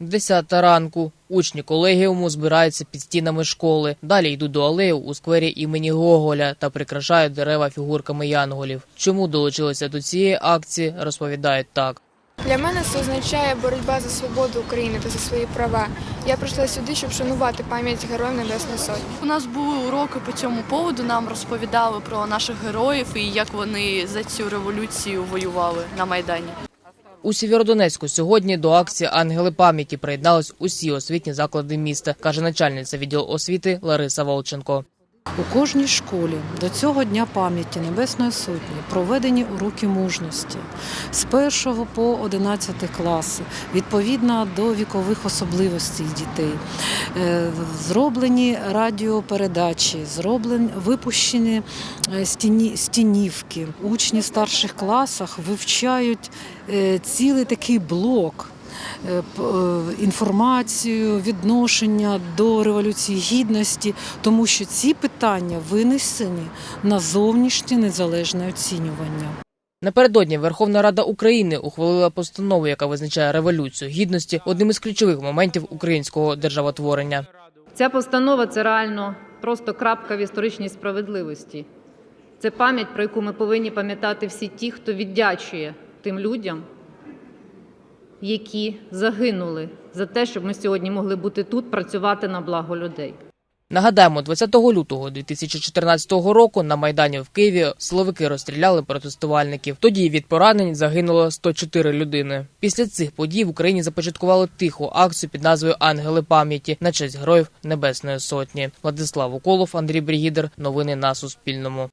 Десята ранку. Учні колегіуму збираються під стінами школи. Далі йдуть до алеї у сквері імені Гоголя та прикрашають дерева фігурками янголів. Чому долучилися до цієї акції, розповідають так. Для мене це означає боротьба за свободу України та за свої права. Я прийшла сюди, щоб шанувати пам'ять героїв Небесної Сотні. У нас були уроки по цьому поводу. Нам розповідали про наших героїв і як вони за цю революцію воювали на майдані. У Сєвєродонецьку сьогодні до акції Ангели пам'яті приєднались усі освітні заклади міста, каже начальниця відділу освіти Лариса Волченко. У кожній школі до цього дня пам'яті Небесної Сотні проведені уроки мужності з 1 по 11 класи, відповідно до вікових особливостей дітей. Е, Зроблені радіопередачі, зроблені випущені е, стіні, стінівки. Учні старших класах вивчають е, цілий такий блок інформацію, відношення до революції гідності, тому що ці питання винесені на зовнішнє незалежне оцінювання. Напередодні Верховна Рада України ухвалила постанову, яка визначає революцію гідності одним із ключових моментів українського державотворення. Ця постанова це реально просто крапка в історичній справедливості. Це пам'ять, про яку ми повинні пам'ятати всі ті, хто віддячує тим людям, які загинули за те, щоб ми сьогодні могли бути тут, працювати на благо людей. Нагадаємо, 20 лютого 2014 року на майдані в Києві силовики розстріляли протестувальників. Тоді від поранень загинуло 104 людини. Після цих подій в Україні започаткували тиху акцію під назвою Ангели пам'яті на честь героїв Небесної Сотні. Владислав Уколов, Андрій Брігідер. Новини на Суспільному.